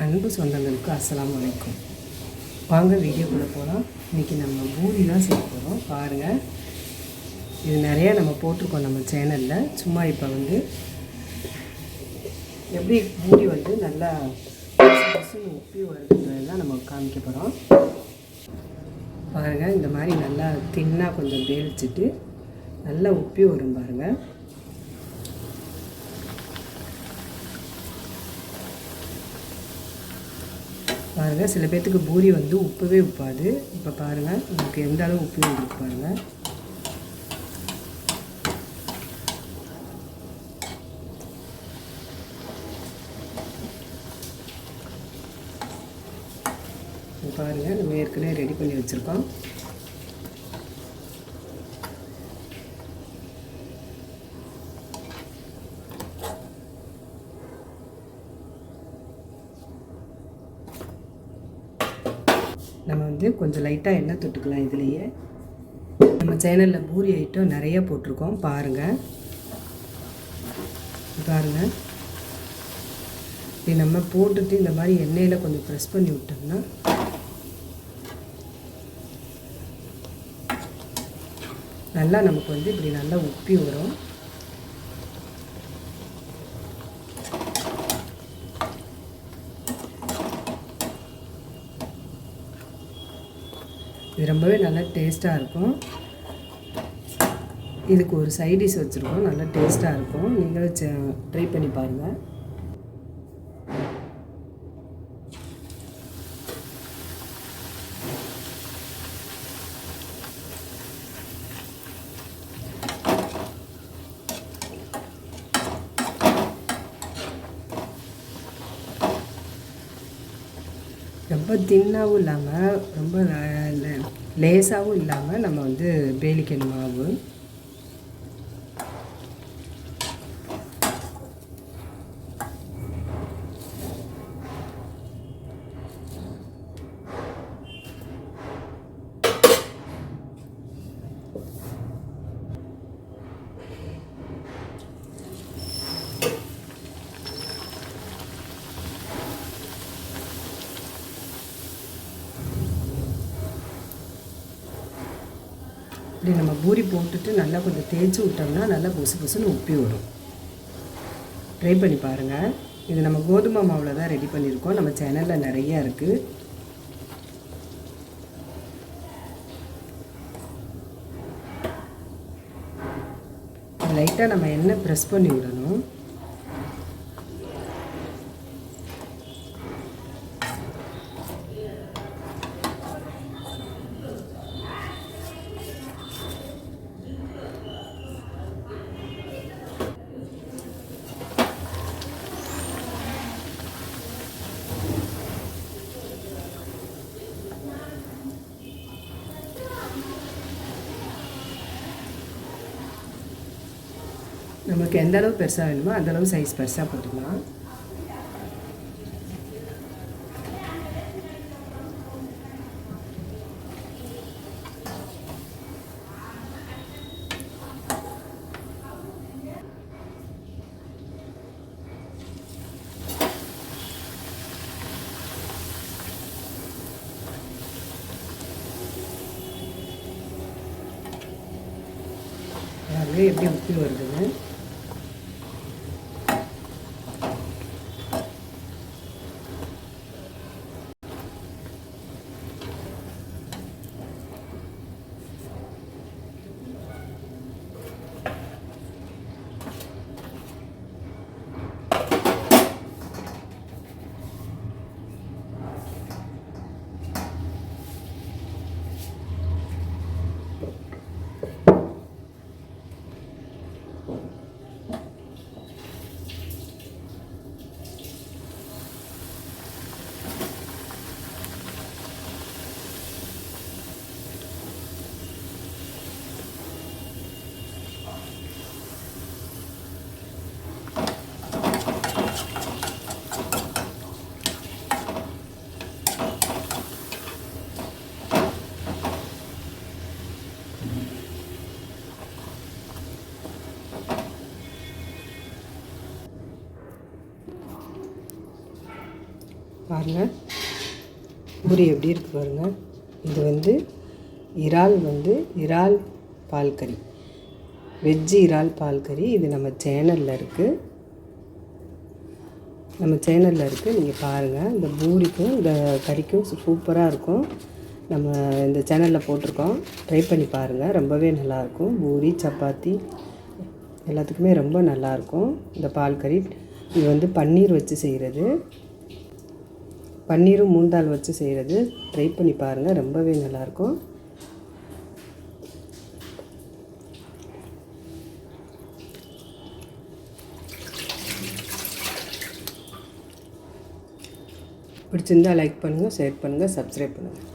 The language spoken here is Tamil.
அன்பு சொந்தங்களுக்கு அஸ்லாம் அலைக்கும். வாங்க வீடியோக்குள்ளே போகலாம் இன்றைக்கி நம்ம பூரி தான் செய்ய போகிறோம் பாருங்கள் இது நிறையா நம்ம போட்டிருக்கோம் நம்ம சேனலில் சும்மா இப்போ வந்து எப்படி பூரி வந்து நல்லா புசு உப்பி வருதுன்றதெல்லாம் நம்ம காமிக்க போகிறோம் பாருங்கள் இந்த மாதிரி நல்லா தின்னாக கொஞ்சம் வேலிச்சிட்டு நல்லா உப்பி வரும் பாருங்கள் பாருங்கள் சில பேர்த்துக்கு பூரி வந்து உப்பவே உப்பாது. இப்போ பாருங்கள் உங்களுக்கு எந்த அளவு உப்பு வந்துருக்கு பாருங்கள் பாருங்கள் நம்ம ஏற்கனவே ரெடி பண்ணி வச்சுருக்கோம் நம்ம வந்து கொஞ்சம் லைட்டாக எண்ணெய் தொட்டுக்கலாம் இதுலேயே. நம்ம சேனலில் பூரி ஐட்டம் நிறைய போட்டிருக்கோம். பாருங்கள் பாருங்கள் இப்படி நம்ம போட்டுட்டு இந்த மாதிரி எண்ணெயில் கொஞ்சம் ப்ரெஸ் பண்ணி விட்டோம்னா நல்லா நமக்கு வந்து இப்படி நல்லா உப்பி வரும். இது ரொம்பவே நல்லா டேஸ்ட்டாக இருக்கும். இதுக்கு ஒரு சைடிஷ் வச்சுருக்கோம். நல்லா டேஸ்ட்டாக இருக்கும். நீங்களும் ட்ரை பண்ணி பாருங்கள் ரொம்ப தின்னாகவும் இல்லாமல் ரொம்ப லேசாகவும் இல்லாமல் நம்ம வந்து பேலிக்கணும் மாவு இப்படி நம்ம பூரி போட்டுட்டு நல்லா கொஞ்சம் தேய்ச்சி விட்டோம்னா நல்லா புசு புசுன்னு உப்பி வரும் ட்ரை பண்ணி பாருங்கள் இது நம்ம கோதுமை மாவில் தான் ரெடி பண்ணியிருக்கோம். நம்ம சேனலில் நிறையா இருக்குது லைட்டாக நம்ம எண்ணெய் ப்ரெஸ் பண்ணி விடணும். நமக்கு எந்த அளவு பெருசாக வேணுமோ அந்தளவு சைஸ் பெருசாக போட்டுக்கலாம். பாருங்க எப்படி உப்பி வருதுன்னு. பாருங்கள் பூரி எப்படி இருக்குது பாருங்கள் இது வந்து இறால் வந்து இறால் பால் கறி. வெஜ்ஜு இறால் பால் கறி. இது நம்ம சேனலில் இருக்குது நம்ம சேனலில் இருக்குது நீங்கள் பாருங்கள் இந்த பூரிக்கும் இந்த கறிக்கும் சூப்பராக இருக்கும். நம்ம இந்த சேனலில் போட்டிருக்கோம். ட்ரை பண்ணி பாருங்கள் ரொம்பவே நல்லாயிருக்கும் பூரி சப்பாத்தி எல்லாத்துக்குமே ரொம்ப நல்லாயிருக்கும் இந்த பால் கறி. இது வந்து பன்னீர் வச்சு செய்கிறது பன்னீரும் மூந்தால் வச்சு செய்கிறது ட்ரை பண்ணி பாருங்கள் ரொம்பவே நல்லாயிருக்கும். பிடிச்சிருந்தால் லைக் பண்ணுங்கள் ஷேர் பண்ணுங்கள் சப்ஸ்கிரைப் பண்ணுங்கள்